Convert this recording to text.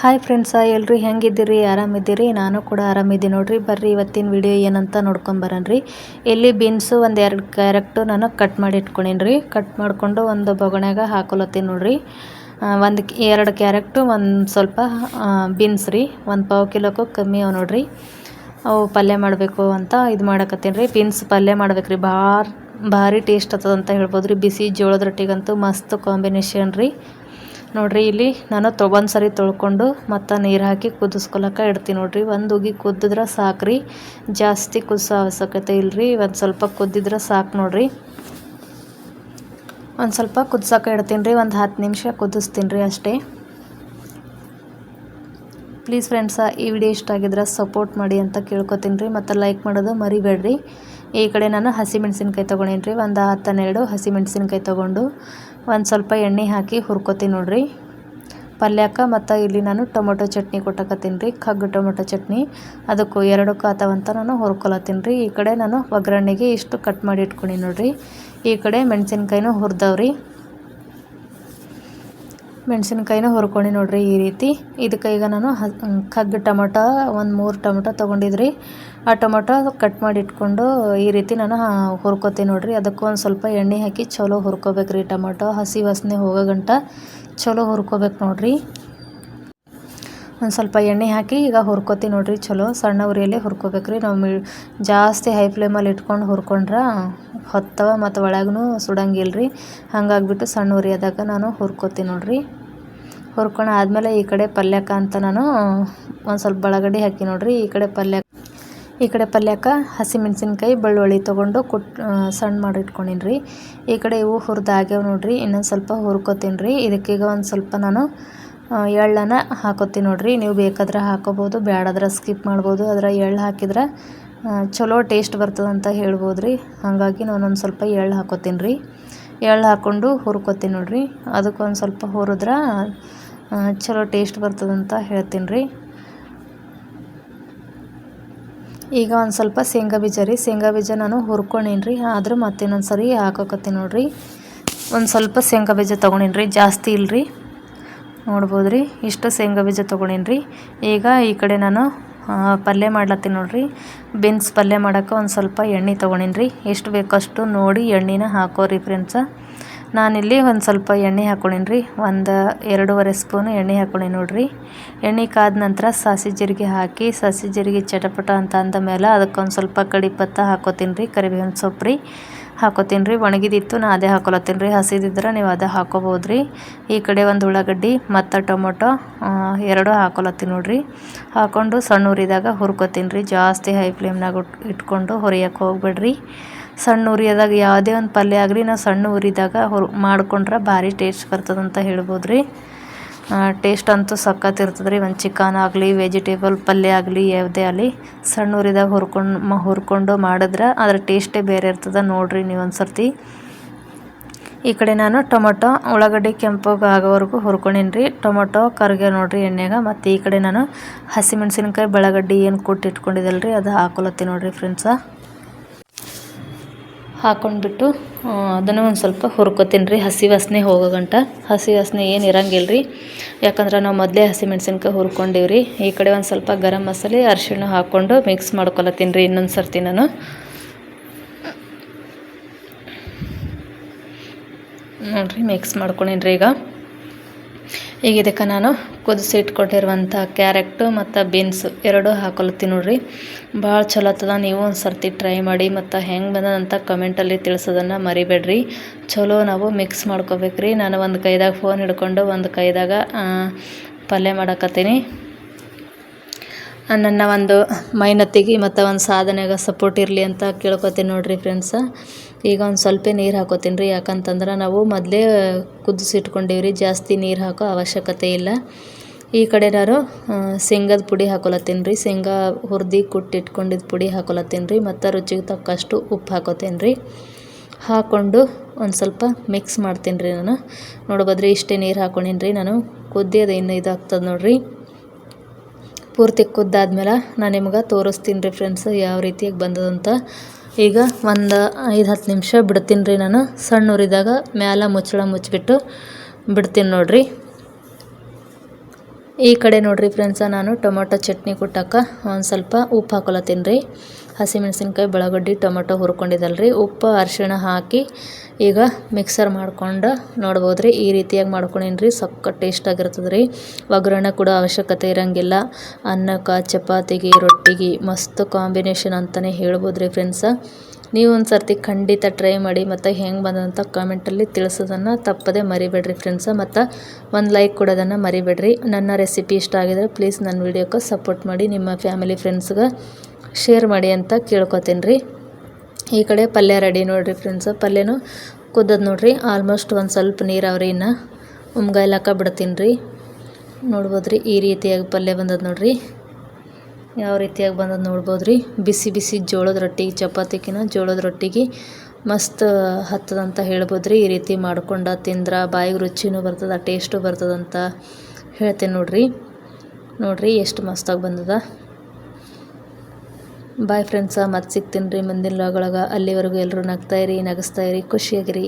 Hi friends ಎಲ್ರಿ ಹೆಂಗಿದ್ದೀರಿ? ಆರಾಮಿದ್ದೀರಿ? ನಾನು ಕೂಡ ಆರಾಮಿದ್ದೀನಿ ನೋಡ್ರಿ. ಬರ್ರಿ, ಇವತ್ತಿನ ವಿಡಿಯೋ ಏನಂತ ನೋಡ್ಕೊಂಬರನ್ರಿ ಇಲ್ಲಿ ಬೀನ್ಸು ಒಂದು ಎರಡು ಕ್ಯಾರೆಕ್ಟು ನಾನು ಕಟ್ ಮಾಡಿ ಇಟ್ಕೊಂಡೀನಿ ರೀ ಕಟ್ ಮಾಡಿಕೊಂಡು ಒಂದು ಬೊಗಣ್ಯಾಗ ಹಾಕೊಲತ್ತೀನಿ ನೋಡ್ರಿ. ಒಂದು ಎರಡು ಕ್ಯಾರೆಕ್ಟು ಒಂದು ಸ್ವಲ್ಪ ಬೀನ್ಸ್ ರೀ. ಒಂದು ಪಾವು ಕಿಲೋಕ್ಕೂ ಕಮ್ಮಿ ಅವು ನೋಡ್ರಿ. ಅವು ಪಲ್ಯ ಮಾಡಬೇಕು ಅಂತ ಇದು ಮಾಡಕತ್ತೀನಿ ರೀ ಬೀನ್ಸ್ ಪಲ್ಯ ಮಾಡ್ಬೇಕು ರೀ ಭಾಳ ಭಾರಿ ಟೇಸ್ಟ್ ಆಗ್ತದಂತ ಹೇಳ್ಬೋದು ರೀ ಬಿಸಿ ಜೋಳದ ರೊಟ್ಟಿಗಂತೂ ಮಸ್ತ್ ಕಾಂಬಿನೇಷನ್ ರೀ. ನೋಡ್ರಿ, ಇಲ್ಲಿ ನಾನು ತೊಗೊಂಡ್ ಸರಿ ತೊಳ್ಕೊಂಡು ಮತ್ತು ನೀರು ಹಾಕಿ ಕುದಿಸ್ಕೊಳಕ್ಕೆ ಇಡ್ತೀನಿ ನೋಡ್ರಿ. ಒಂದು ಉಗಿ ಕುದ್ದಿದ್ರೆ ಸಾಕ್ರಿ. ಜಾಸ್ತಿ ಕುದಿಸೋ ಅವಶ್ಯಕತೆ ಇಲ್ರಿ. ಒಂದು ಸ್ವಲ್ಪ ಕುದ್ದಿದ್ರೆ ಸಾಕು ನೋಡ್ರಿ. ಒಂದು ಸ್ವಲ್ಪ ಕುದ್ಸಕ್ಕೆ ಇಡ್ತೀನಿ ರೀ ಒಂದು ಹತ್ತು ನಿಮಿಷ ಕುದಿಸ್ತೀನಿ ರೀ ಅಷ್ಟೇ ಪ್ಲೀಸ್ ಫ್ರೆಂಡ್ಸ ಈ ವಿಡಿಯೋ ಇಷ್ಟ ಆಗಿದ್ರೆ ಸಪೋರ್ಟ್ ಮಾಡಿ ಅಂತ ಕೇಳ್ಕೊತೀನಿ ರೀ ಮತ್ತು ಲೈಕ್ ಮಾಡೋದು ಮರಿಬೇಡ್ರಿ. ಈ ಕಡೆ ನಾನು ಹಸಿಮೆಣ್ಸಿನ್ಕಾಯಿ ತೊಗೊಂಡೇನಿ ರೀ. ಒಂದು ಹತ್ತು ಹನ್ನೆರಡು ಹಸಿಮೆಣ್ಸಿನ್ಕಾಯಿ ತೊಗೊಂಡು ಒಂದು ಸ್ವಲ್ಪ ಎಣ್ಣೆ ಹಾಕಿ ಹುರ್ಕೋತೀನಿ ನೋಡಿರಿ. ಪಲ್ಯಕ್ಕೆ ಮತ್ತು ಇಲ್ಲಿ ನಾನು ಟೊಮೊಟೊ ಚಟ್ನಿ ಕೊಟ್ಟಕತ್ತೀನಿ ರೀ. ಕಗ್ಗು ಟೊಮೊಟೊ ಚಟ್ನಿ. ಅದಕ್ಕೂ ಎರಡಕ್ಕೂ ಆತವಂತ ನಾನು ಹುರ್ಕೊಳತ್ತೀನಿ ರೀ. ಈ ಕಡೆ ನಾನು ಒಗ್ಗರಣೆಗೆ ಇಷ್ಟು ಕಟ್ ಮಾಡಿ ಇಟ್ಕೊಂಡೀನಿ ನೋಡಿರಿ. ಈ ಕಡೆ ಮೆಣಸಿನ್ಕಾಯಿನೂ ಹುರಿದವ್ರಿ. ಮೆಣಸಿನ್ಕಾಯಿನೂ ಹುರ್ಕೊಂಡು ನೋಡ್ರಿ ಈ ರೀತಿ. ಇದಕ್ಕೆ ಈಗ ನಾನು ಕಗ್ಗ ಟೊಮೊಟೊ, ಒಂದು ಮೂರು ಟೊಮೊಟೊ ತೊಗೊಂಡಿದ್ರಿ. ಆ ಟೊಮೊಟೊ ಕಟ್ ಮಾಡಿ ಇಟ್ಕೊಂಡು ಈ ರೀತಿ ನಾನು ಹುರ್ಕೋತೀನಿ ನೋಡ್ರಿ. ಅದಕ್ಕೆ ಒಂದು ಸ್ವಲ್ಪ ಎಣ್ಣೆ ಹಾಕಿ ಚಲೋ ಹುರ್ಕೋಬೇಕು ರೀ ಟೊಮೊಟೊ. ಹಸಿ ವಾಸನೆ ಹೋಗೋ ಗಂಟ ಚಲೋ ಹುರ್ಕೋಬೇಕು ನೋಡ್ರಿ. ಒಂದು ಸ್ವಲ್ಪ ಎಣ್ಣೆ ಹಾಕಿ ಈಗ ಹುರ್ಕೋತೀನಿ ನೋಡಿರಿ, ಚಲೋ. ಸಣ್ಣ ಉರಿಯಲ್ಲೇ ಹುರ್ಕೋಬೇಕು ರೀ ನಾವು ಜಾಸ್ತಿ ಹೈ ಫ್ಲೇಮಲ್ಲಿ ಇಟ್ಕೊಂಡು ಹುರ್ಕೊಂಡ್ರೆ ಹೊತ್ತವ ಮತ್ತು ಒಳಗೂ ಸುಡಂಗಿಲ್ಲ ರೀ ಹಾಗಾಗ್ಬಿಟ್ಟು ಸಣ್ಣ ಉರಿಯದಾಗ ನಾನು ಹುರ್ಕೋತೀನಿ ನೋಡಿರಿ. ಹುರ್ಕೊಂಡು ಆದಮೇಲೆ ಈ ಕಡೆ ಪಲ್ಯಕ್ಕೆ ಅಂತ ನಾನು ಒಂದು ಸ್ವಲ್ಪ ಬಳಗಡೆ ಹಾಕಿ ನೋಡಿರಿ. ಈ ಕಡೆ ಪಲ್ಯ ಈ ಕಡೆ ಪಲ್ಯಕ್ಕೆ ಹಸಿಮೆಣ್ಸಿನ್ಕಾಯಿ ಬೆಳ್ಳುಳ್ಳಿ ತೊಗೊಂಡು ಕುಟ್ ಸಣ್ಣ ಮಾಡಿ ಇಟ್ಕೊಂಡಿನ್ರಿ. ಈ ಕಡೆ ಇವು ಹುರಿದಾಗ್ಯಾವ ನೋಡ್ರಿ. ಇನ್ನೊಂದು ಸ್ವಲ್ಪ ಹುರ್ಕೋತೀನಿ ರೀ ಇದಕ್ಕೀಗ ಒಂದು ಸ್ವಲ್ಪ ನಾನು ಎಳ್ಳನ್ನು ಹಾಕೋತೀನಿ ನೋಡಿರಿ. ನೀವು ಬೇಕಾದ್ರೆ ಹಾಕೋಬೋದು ಬೇಡಾದ್ರೆ ಸ್ಕಿಪ್ ಮಾಡ್ಬೋದು. ಅದರ ಎಳ್ಳು ಹಾಕಿದ್ರೆ ಚಲೋ ಟೇಸ್ಟ್ ಬರ್ತದಂತ ಹೇಳ್ಬೋದು ರೀ ಹಾಗಾಗಿ ನಾನೊಂದು ಸ್ವಲ್ಪ ಎಳ್ಳು ಹಾಕೋತೀನಿ ರೀ. ಎಳ್ಳು ಹಾಕ್ಕೊಂಡು ಹುರ್ಕೋತೀನಿ ಅದಕ್ಕೆ ಅದಕ್ಕೊಂದು ಸ್ವಲ್ಪ ಹುರಿದ್ರೆ ಚಲೋ ಟೇಸ್ಟ್ ಬರ್ತದಂತ ಹೇಳ್ತೀನಿ ರೀ. ಈಗ ಒಂದು ಸ್ವಲ್ಪ ಶೇಂಗಾ ಬೀಜ ರೀ. ಶೇಂಗಾ ಬೀಜ ನಾನು ಹುರ್ಕೊಂಡೀನಿ ರೀ. ಆದರೂ ಮತ್ತಿನ್ನೊಂದು ಸರಿ ಹಾಕೋಕತ್ತೀನಿ ನೋಡಿರಿ. ಒಂದು ಸ್ವಲ್ಪ ಶೇಂಗಾ ಬೀಜ ತೊಗೊಂಡೀನಿ ರೀ. ಜಾಸ್ತಿ ಇಲ್ಲರಿ ನೋಡ್ಬೋದು ರೀ ಇಷ್ಟು ಶೇಂಗಾ ಬೀಜ ತೊಗೊಂಡೀನಿ ರೀ ಈಗ ಈ ಕಡೆ ನಾನು ಪಲ್ಯ ಮಾಡ್ಲತ್ತೀನಿ ನೋಡಿರಿ. ಬೀನ್ಸ್ ಪಲ್ಯ ಮಾಡೋಕೆ ಒಂದು ಸ್ವಲ್ಪ ಎಣ್ಣೆ ತೊಗೊಂಡೀನಿ ರೀ ಎಷ್ಟು ಬೇಕಷ್ಟು ನೋಡಿ ಎಣ್ಣೆನ ಹಾಕೋರಿ ಫ್ರೆಂಡ್ಸ ನಾನಿಲ್ಲಿ ಒಂದು ಸ್ವಲ್ಪ ಎಣ್ಣೆ ಹಾಕ್ಕೊಂಡೀನಿ ರೀ ಒಂದು ಎರಡೂವರೆ ಸ್ಪೂನು ಎಣ್ಣೆ ಹಾಕ್ಕೊಳ್ಳಿ ನೋಡಿರಿ. ಎಣ್ಣೆ ಕಾದ ನಂತರ ಸಾಸಿ ಜೀರಿಗೆ ಹಾಕಿ, ಸಾಸಿ ಜೀರಿಗೆ ಚಟಪಟ ಅಂತ ಅಂದ ಮೇಲೆ ಅದಕ್ಕೊಂದು ಸ್ವಲ್ಪ ಕಡಿ ಪತ್ತ ಹಾಕೋತೀನಿ ರೀ ಕರಿಬೇವಿನ ಸೊಪ್ಪು ರೀ ಹಾಕೋತೀನಿ ರೀ ಒಣಗಿದಿತ್ತು, ನಾ ಅದೇ ಹಾಕೊಲತ್ತೀನಿ ರೀ ಹಸಿದಿದ್ರೆ ನೀವು ಅದೇ ಹಾಕೋಬೋದು ರೀ ಈ ಕಡೆ ಒಂದು ಉಳ್ಳಾಗಡ್ಡಿ, ಮತ್ತು ಟೊಮೊಟೊ ಎರಡೂ ಹಾಕೊಲತ್ತೀನಿ ನೋಡಿರಿ. ಹಾಕ್ಕೊಂಡು ಸಣ್ಣ ಹುರಿದಾಗ ಹುರ್ಕೋತೀನಿ ರೀ ಜಾಸ್ತಿ ಹೈ ಫ್ಲೇಮ್ನಾಗ ಇಟ್ಕೊಂಡು ಹುರಿಯೋಕೆ ಹೋಗ್ಬೇಡ್ರಿ. ಸಣ್ಣ ಉರಿಯದಾಗ ಯಾವುದೇ ಒಂದು ಪಲ್ಯ ಆಗಲಿ ನಾವು ಸಣ್ಣ ಉರಿದಾಗ ಹೊರ ಮಾಡ್ಕೊಂಡ್ರೆ ಭಾರಿ ಟೇಸ್ಟ್ ಬರ್ತದಂತ ಹೇಳ್ಬೋದು ರೀ ಟೇಸ್ಟ್ ಅಂತೂ ಸಖತ್ ಇರ್ತದೆ ರೀ ಒಂದು ಚಿಕನ್ ಆಗಲಿ ವೆಜಿಟೇಬಲ್ ಪಲ್ಯ ಆಗಲಿ, ಯಾವುದೇ ಆಗಲಿ ಸಣ್ಣ ಉರಿದಾಗ ಹುರ್ಕೊಂಡು ಹುರ್ಕೊಂಡು ಮಾಡಿದ್ರೆ ಅದ್ರ ಟೇಸ್ಟೇ ಬೇರೆ ಇರ್ತದೆ. ನೋಡಿರಿ ನೀವು ಒಂದು ಸರ್ತಿ ಈ ಕಡೆ ನಾನು ಟೊಮೊಟೊ, ಉಳ್ಳಾಗಡ್ಡಿ ಕೆಂಪಗೆ ಆಗೋವರೆಗೂ ಹುರ್ಕೊಂಡೀನಿ ರೀ ಟೊಮೊಟೊ, ಕರ್ಗೆ ನೋಡಿರಿ ಎಣ್ಣೆಗೆ. ಮತ್ತು ಈ ಕಡೆ ನಾನು ಹಸಿಮೆಣ್ಸಿನ್ಕಾಯಿ, ಬೆಳಗಡ್ಡಿ ಏನು ಕೊಟ್ಟು ಇಟ್ಕೊಂಡಿದ್ದಲ್ಲ ರೀ ಅದು ಹಾಕೊಲತ್ತೀನಿ ನೋಡಿರಿ ಫ್ರೆಂಡ್ಸ ಹಾಕ್ಕೊಂಡ್ಬಿಟ್ಟು ಅದನ್ನು ಒಂದು ಸ್ವಲ್ಪ ಹುರ್ಕೊತೀನಿ ರೀ. ಹಸಿ ವಾಸನೆ ಹೋಗೋ ಗಂಟ. ಹಸಿ ವಾಸನೆ ಏನು ಇರಂಗಿಲ್ಲ ರೀ ಯಾಕಂದ್ರೆ ನಾವು ಮೊದಲೇ ಹಸಿಮೆಣ್ಸಿನ್ಕಾಯಿ ಹುರ್ಕೊಂಡಿವಿ ರೀ ಈ ಕಡೆ ಒಂದು ಸ್ವಲ್ಪ ಗರಂ ಮಸಾಲೆ, ಅರಿಶಿಣ ಹಾಕ್ಕೊಂಡು ಮಿಕ್ಸ್ ಮಾಡ್ಕೊಳತ್ತೀನಿ ರೀ ಇನ್ನೊಂದು ಸರ್ತಿ ನಾನು. ನೋಡಿರಿ ಮಿಕ್ಸ್ ಮಾಡ್ಕೊಳೀನಿ ರೀ ಈಗ. ಈಗ ಇದಕ್ಕೆ ನಾನು ಕುದಿಸಿ ಇಟ್ಕೊಟ್ಟಿರುವಂಥ ಕ್ಯಾರೆಟು ಮತ್ತು ಬೀನ್ಸ್ ಎರಡೂ ಹಾಕೊಳ್ತೀನಿ ನೋಡ್ರಿ. ಭಾಳ ಚಲೋ ಆಗ್ತದ, ನೀವು ಒಂದು ಸರ್ತಿ ಟ್ರೈ ಮಾಡಿ ಮತ್ತು ಹೆಂಗೆ ಬಂದದಂತ ಕಮೆಂಟಲ್ಲಿ ತಿಳಿಸೋದನ್ನು ಮರಿಬೇಡ್ರಿ. ಚಲೋ ನಾವು ಮಿಕ್ಸ್ ಮಾಡ್ಕೋಬೇಕ್ರಿ. ನಾನು ಒಂದು ಕೈದಾಗ ಫೋನ್ ಹಿಡ್ಕೊಂಡು ಒಂದು ಕೈದಾಗ ಪಲ್ಯ ಮಾಡಕತ್ತೀನಿ. ನನ್ನ ಒಂದು ಮೈನತ್ತಿಗೆ ಮತ್ತು ಒಂದು ಸಾಧನೆಗೆ ಸಪೋರ್ಟ್ ಇರಲಿ ಅಂತ ಕೇಳ್ಕೊತೀನಿ ನೋಡ್ರಿ ಫ್ರೆಂಡ್ಸ ಈಗ ಒಂದು ಸ್ವಲ್ಪ ನೀರು ಹಾಕೋತೀನಿ ರೀ ಯಾಕಂತಂದ್ರೆ ನಾವು ಮೊದಲೇ ಕುದಿಸಿಟ್ಕೊಂಡೀವಿ ರೀ ಜಾಸ್ತಿ ನೀರು ಹಾಕೋ ಅವಶ್ಯಕತೆ ಇಲ್ಲ. ಈ ಕಡೆ ನಾನು ಶೇಂಗದ ಪುಡಿ ಹಾಕೊಲತ್ತೀನಿ ರೀ ಶೇಂಗಾ ಹುರಿದು ಕುಟ್ಟಿಟ್ಕೊಂಡಿದ್ದು ಪುಡಿ ಹಾಕೊಲತ್ತೀನಿ ರೀ ಮತ್ತು ರುಚಿಗೆ ತಕ್ಕಷ್ಟು ಉಪ್ಪು ಹಾಕೋತೀನಿ ರೀ ಹಾಕ್ಕೊಂಡು ಒಂದು ಸ್ವಲ್ಪ ಮಿಕ್ಸ್ ಮಾಡ್ತೀನಿ ರೀ ನಾನು ನೋಡ್ಬೋದ್ರಿ ಇಷ್ಟೇ ನೀರು ಹಾಕೊಂಡೀನಿ ರೀ ನಾನು ಕುದ್ದಿಯೋದು ಇನ್ನು ಇದಾಗ್ತದೆ ನೋಡಿರಿ. ಪೂರ್ತಿ ಕುದ್ದಾದ್ಮೇಲೆ ನಾನು ನಿಮ್ಗೆ ತೋರಿಸ್ತೀನಿ ರೀ ಫ್ರೆಂಡ್ಸ್, ಯಾವ ರೀತಿಯಾಗಿ ಬಂದದಂತ. ಈಗ ಒಂದು ಐದು, ಹತ್ತು ನಿಮಿಷ ಬಿಡ್ತೀನಿ ರೀ ನಾನು. ಸಣ್ಣ ಉರಿದಾಗ ಮ್ಯಾಲ ಮುಚ್ಚಳ ಮುಚ್ಚಿಬಿಟ್ಟು ಬಿಡ್ತೀನಿ ನೋಡಿರಿ. ಈ ಕಡೆ ನೋಡ್ರಿ ಫ್ರೆಂಡ್ಸ, ನಾನು ಟೊಮೊಟೊ ಚಟ್ನಿ ಕುಟ್ಟಕ್ಕೆ ಒಂದು ಸ್ವಲ್ಪ ಉಪ್ಪು ಹಾಕೊಳತ್ತೀನಿ ರೀ. ಹಸಿಮೆಣಸಿನ್ಕಾಯಿ, ಬೆಳಗಡ್ಡಿ, ಟೊಮೊಟೊ ಹುರ್ಕೊಂಡಿದ್ದಲ್ರಿ. ಉಪ್ಪು, ಅರಿಶಿಣ ಹಾಕಿ ಈಗ ಮಿಕ್ಸರ್ ಮಾಡ್ಕೊಂಡು ನೋಡ್ಬೋದು ರೀ ಈ ರೀತಿಯಾಗಿ ಮಾಡ್ಕೊಂಡೇನಿ ರೀ ಸಕ್ಕ ಟೇಸ್ಟ್ ಆಗಿರ್ತದೆ ರೀ ಒಗ್ಗರಣೆ ಕೂಡ ಅವಶ್ಯಕತೆ ಇರೋಂಗಿಲ್ಲ. ಅನ್ನಕ್ಕೆ ಚಪಾತಿಗೆ, ರೊಟ್ಟಿಗೆ ಮಸ್ತ್ ಕಾಂಬಿನೇಷನ್ ಅಂತಲೇ ಹೇಳ್ಬೋದು ರೀ ಫ್ರೆಂಡ್ಸ ನೀವು ಒಂದು ಸರ್ತಿ ಖಂಡಿತ ಟ್ರೈ ಮಾಡಿ ಮತ್ತು ಹೆಂಗೆ ಬಂದಂತ ಕಾಮೆಂಟಲ್ಲಿ ತಿಳಿಸೋದನ್ನು ತಪ್ಪದೆ ಮರಿಬೇಡ್ರಿ ಫ್ರೆಂಡ್ಸ ಮತ್ತು ಒಂದು ಲೈಕ್ ಕೊಡೋದನ್ನು ಮರಿಬೇಡ್ರಿ. ನನ್ನ ರೆಸಿಪಿ ಇಷ್ಟ ಆಗಿದ್ರೆ ಪ್ಲೀಸ್ ನನ್ನ ವೀಡಿಯೋಕ್ಕೆ ಸಪೋರ್ಟ್ ಮಾಡಿ. ನಿಮ್ಮ ಫ್ಯಾಮಿಲಿ ಫ್ರೆಂಡ್ಸ್ಗೆ ಶೇರ್ ಮಾಡಿ ಅಂತ ಕೇಳ್ಕೊತೀನಿ ರೀ. ಈ ಕಡೆ ಪಲ್ಯ ರೆಡಿ ನೋಡಿರಿ ಫ್ರೆಂಡ್ಸ್ ಪಲ್ಯನೂ ಕುದ್ದದ ನೋಡಿರಿ. ಆಲ್ಮೋಸ್ಟ್ ಒಂದು ಸ್ವಲ್ಪ ನೀರಾವ್ರಿ ಇನ್ನು. ಉಮ್ಗಾಯ್ಲಾಕ ಬಿಡ್ತೀನಿ ರೀ. ನೋಡ್ಬೋದು ರೀ ಈ ರೀತಿಯಾಗಿ ಪಲ್ಯ ಬಂದದ ನೋಡಿರಿ. ಯಾವ ರೀತಿಯಾಗಿ ಬಂದದ ನೋಡ್ಬೋದು ರೀ ಬಿಸಿ ಬಿಸಿ ಜೋಳದ ರೊಟ್ಟಿಗೆ ಚಪಾತಿಕಿನ ಜೋಳದ ರೊಟ್ಟಿಗೆ ಮಸ್ತ್ ಹತ್ತದಂತ ಹೇಳ್ಬೋದು ರೀ ಈ ರೀತಿ ಮಾಡ್ಕೊಂಡು ತಿಂದ್ರೆ ಬಾಯಿಗೆ ರುಚಿನೂ ಬರ್ತದೆ ಟೇಸ್ಟು ಬರ್ತದಂತ ಹೇಳ್ತೀನಿ ನೋಡಿರಿ. ನೋಡಿರಿ ಎಷ್ಟು ಮಸ್ತಾಗಿ ಬಂದದ. ಬಾಯ್ ಫ್ರೆಂಡ್ಸ ಮತ್ತೆ ಸಿಗ್ತೀನಿ ರೀ ಮುಂದಿನ ಲಾಗೊಳಗೆ ಅಲ್ಲಿವರೆಗೂ ಎಲ್ಲರೂ ನಗ್ತಾಯಿರಿ ನಗಿಸ್ತಾಯಿರಿ ಖುಷಿಯಾಗಿರಿ.